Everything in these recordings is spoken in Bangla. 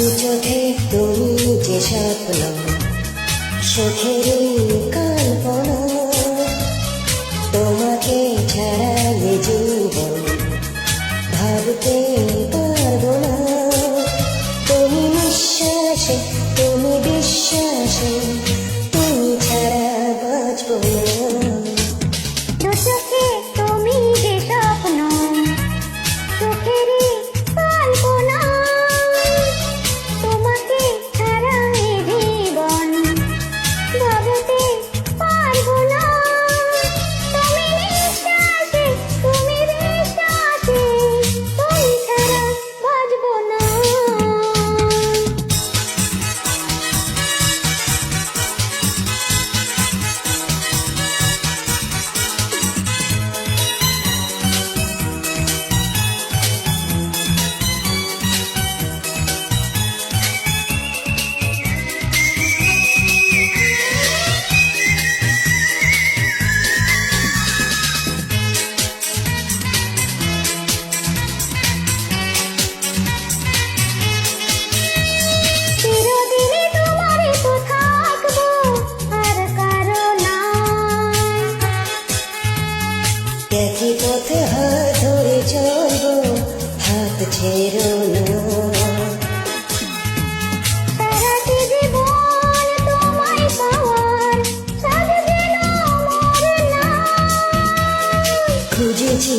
দু চোখে যে স্বপ্ন কা ছেড়ো খুঁজেছি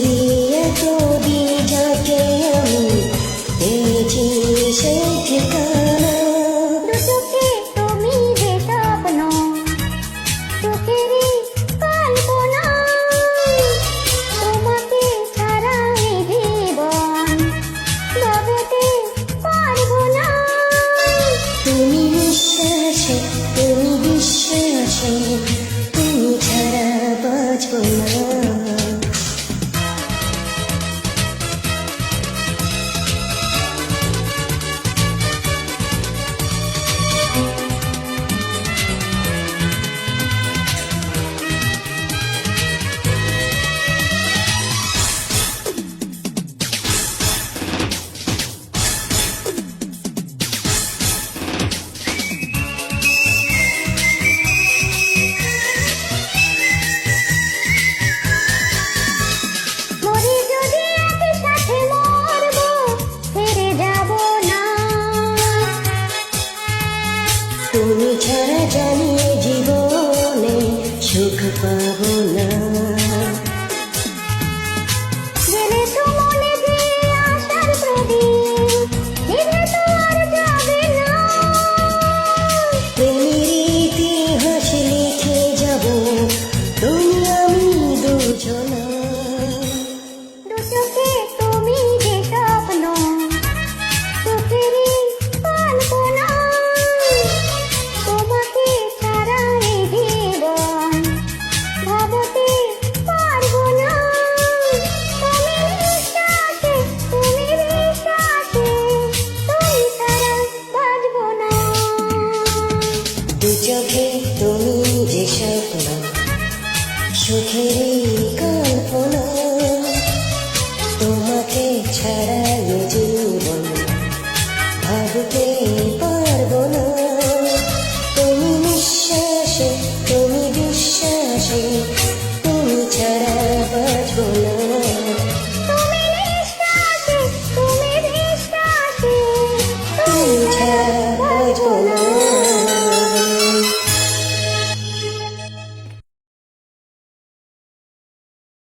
এত বিঝাকে আমি পেয়েছি সেই ঠিকানা। তুমি যে স্বপ্ন চোখের for now. তুমি ছাড়া জানি জীবনে সুখ পাবো সুখের কল্পনা তোমাকে ছাড়াই জীবন ভাবতে পারব না।